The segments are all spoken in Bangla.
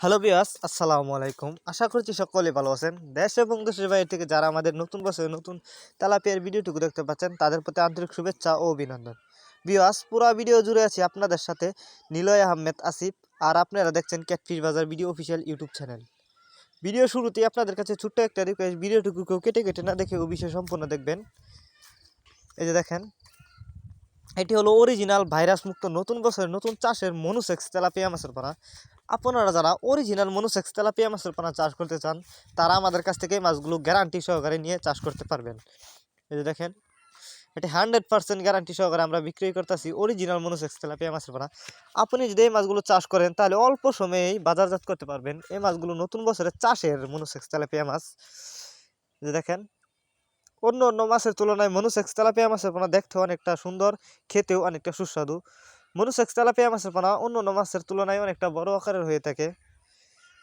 হ্যালো বিয়াস আসসালামু আলাইকুম। আশা করছি সকলে ভালো আছেন। দেশ এবং দেশের বাইরে থেকে যারা আমাদের নতুন বছরের নতুন তেলাপিয়ার ভিডিওটুকু দেখতে পাচ্ছেন, তাদের প্রতি আন্তরিক শুভেচ্ছা ও অভিনন্দন। বিয়াস পুরো ভিডিও জুড়ে আছি আপনাদের সাথে নিলয় আহমেদ আসিফ আর আপনারা দেখছেন ক্যাটফিশ বাজার video official YouTube channel. Video শুরুতেই আপনাদের কাছে ছোট্ট একটা রিকোয়েস্ট ভিডিওটুকু কেউ কেটে কেটে না দেখে ও বিষয় সম্পূর্ণ দেখবেন। এই যে দেখেন, এটি হলো অরিজিনাল ভাইরাস মুক্ত নতুন বছরের নতুন চাষের মনুসেক্স তেলাপিয়া মাছের পানা আপনারা যারা অরিজিনাল মনুসেক্স তেলাপিয়া মাছের পানা চাষ করতে চান, তারা আমাদের কাছ থেকে মাছগুলো গ্যারান্টি সহকারে নিয়ে চাষ করতে পারবেন। এই যে দেখেন, এটি হান্ড্রেড পার্সেন্ট গ্যারান্টি সহকারে আমরা বিক্রি করতেছি অরিজিনাল মনুসেক্স তেলাপিয়া মাছের পানা। আপনি যদি এই মাছগুলো চাষ করেন, তাহলে অল্প সময়েই বাজারজাত করতে পারবেন এই মাছগুলো নতুন বছরের চাষের মনুসেক্স তেলাপিয়া মাছ। যে দেখেন, অন্য অন্য মাছের তুলনায় মনুসেক্স তেলাপিয়া মাছের পোনা দেখতে অনেকটা সুন্দর, খেতেও অনেকটা সুস্বাদু। মনুসেক্স তেলাপিয়া মাছের পোনা অন্য অন্য মাছের তুলনায় অনেকটা বড় আকারের হয়ে থাকে।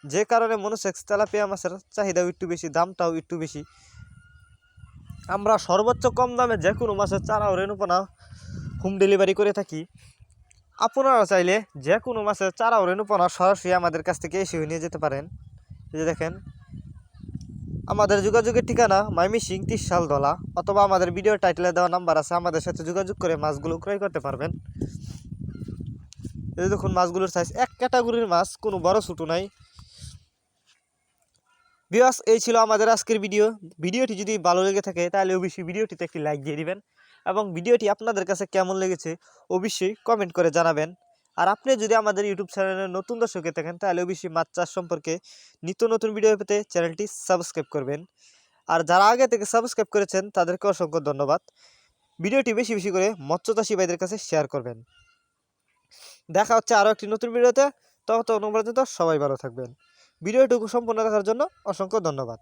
যে কারণে মনুসেক্স তেলাপিয়া মাছের চাহিদাও একটু বেশি, দামটাও একটু বেশি। আমরা সর্বোচ্চ কম দামে যে কোনো মাছের চারা রেণুপোনা হোম ডেলিভারি করে থাকি। আপনারা চাইলে যে কোনো মাছের চারা রেণুপোনা সরাসরি আমাদের কাছ থেকে এসে নিয়ে যেতে পারেন। যে দেখেন, আমাদের যোগাযোগের ঠিকানা মাইমি মাইমিসিং তিরশাল দলা অথবা আমাদের ভিডিও টাইটেলে দেওয়া নাম্বার আছে, আমাদের সাথে যোগাযোগ করে মাছগুলো ক্রয় করতে পারবেন। এই দেখুন মাছগুলোর সাইজ এক ক্যাটাগরির মাছ, কোনো বড় ছোটো নাই। বিয়াস এই ছিল আমাদের আজকের ভিডিও ভিডিওটি যদি ভালো লেগে থাকে, তাহলে অবশ্যই ভিডিওটিতে একটি লাইক দিয়ে দিবেন এবং ভিডিওটি আপনাদের কাছে কেমন লেগেছে, অবশ্যই কমেন্ট করে জানাবেন। আর আপনি যদি আমাদের ইউটিউব চ্যানেলের নতুন দর্শকে থাকেন, তাহলে অবশ্যই মাছ চাষ সম্পর্কে নিত্য নতুন ভিডিও পেতে চ্যানেলটি সাবস্ক্রাইব করবেন। আর যারা আগে থেকে সাবস্ক্রাইব করেছেন, তাদেরকে অসংখ্য ধন্যবাদ। ভিডিওটি বেশি বেশি করে মৎস্য চাষী ভাইদের কাছে শেয়ার করবেন। দেখা হচ্ছে আরও একটি নতুন ভিডিওতে। তখন পর্যন্ত সবাই ভালো থাকবেন। ভিডিওটুকু সম্পূর্ণ দেখার জন্য অসংখ্য ধন্যবাদ।